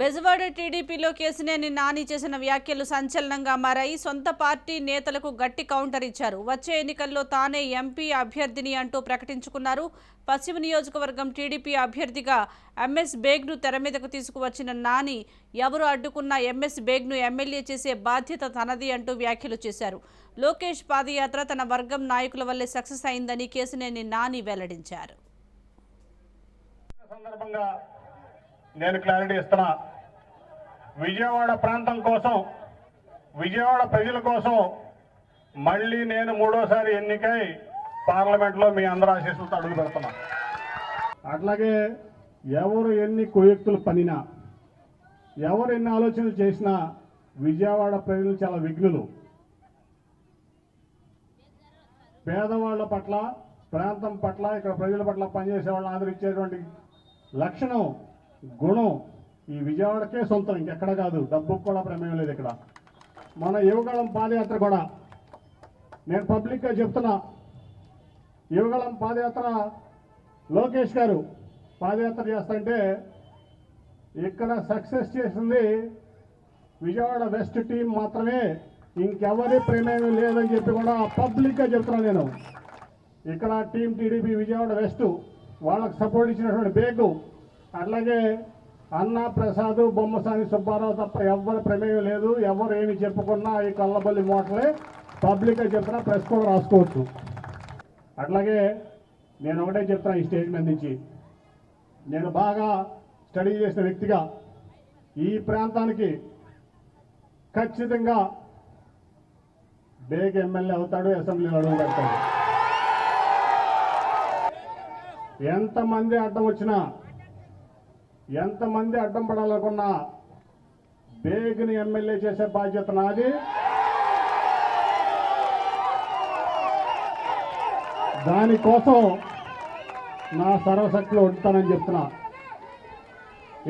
బెజవాడ టీడీపీలో కేసినేని నాని చేసిన వ్యాఖ్యలు సంచలనంగా మారాయి. సొంత పార్టీ నేతలకు గట్టి కౌంటర్ ఇచ్చారు. వచ్చే ఎన్నికల్లో తానే ఎంపీ అభ్యర్థిని అంటూ ప్రకటించుకున్నారు. పశ్చిమ నియోజకవర్గం టీడీపీ అభ్యర్థిగా ఎంఎస్ బేగ్ను తెర మీదకు తీసుకువచ్చిన నాని ఎవరు అడ్డుకున్న ఎంఎస్ బేగ్ను ఎమ్మెల్యే చేసే బాధ్యత తనది అంటూ వ్యాఖ్యలు చేశారు. లోకేష్ పాదయాత్ర తన వర్గం నాయకుల వల్లే సక్సెస్ అయిందని కేసినేని నాని వెల్లడించారు. సందర్భంగా నేను క్లారిటీ ఇస్తున్నా. విజయవాడ ప్రాంతం కోసం విజయవాడ ప్రజల కోసం మళ్ళీ నేను మూడోసారి ఎన్నికై పార్లమెంట్లో మీ అందరూ ఆశీస్సులతో అడుగు పెడుతున్నా. అట్లాగే ఎవరు ఎన్ని కుయక్తులు పనినా ఎవరు ఎన్ని ఆలోచనలు చేసినా విజయవాడ ప్రజలు చాలా విఘ్నులు. పేదవాళ్ళ పట్ల ప్రాంతం పట్ల ఇక్కడ ప్రజల పట్ల పనిచేసే వాళ్ళని ఆదరించేటువంటి లక్షణం గుణం ఈ విజయవాడకే సొంతం ఇంకెక్కడ కాదు. డబ్బుకు కూడా ప్రమేయం లేదు ఇక్కడ. మన యువగళం పాదయాత్ర కూడా. నేను పబ్లిక్గా చెప్తున్నా యువగళం పాదయాత్ర లోకేష్ గారు పాదయాత్ర చేస్తుంటే ఇక్కడ సక్సెస్ చేసింది విజయవాడ వెస్ట్ టీం మాత్రమే. ఇంకెవరి ప్రమేయం లేదని చెప్పి కూడా పబ్లిక్గా చెప్తున్నా నేను. ఇక్కడ టీం టీడీపీ విజయవాడ వెస్ట్ వాళ్ళకి సపోర్ట్ ఇచ్చినటువంటి బేగు అట్లాగే అన్న ప్రసాద్ బొమ్మసాని సుబ్బారావు తప్ప ఎవరి ప్రమేయం లేదు. ఎవరు ఏమి చెప్పుకున్నా ఈ కళ్ళబల్లి మోటలే పబ్లిక్గా చెప్పినా ప్రెస్ కూడా రాసుకోవచ్చు. అట్లాగే నేను ఒకటే చెప్తాను ఈ స్టేజ్ మీద నుంచి. నేను బాగా స్టడీ చేసిన వ్యక్తిగా ఈ ప్రాంతానికి ఖచ్చితంగా బేగ్ ఎమ్మెల్యే అవుతాడు అసెంబ్లీలో అడుగు పెడతాడు. ఎంతమంది అడ్డం వచ్చినా ఎంతమంది అడ్డం పడాలనుకున్నా బేగ్ని ఎమ్మెల్యే చేసే బాధ్యత నాది. దానికోసం నా సర్వశక్తిలో ఉంటానని చెప్తున్నా.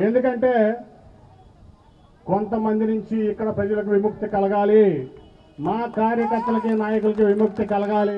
ఎందుకంటే కొంతమంది నుంచి ఇక్కడ ప్రజలకు విముక్తి కలగాలి మా కార్యకర్తలకి నాయకులకి విముక్తి కలగాలి.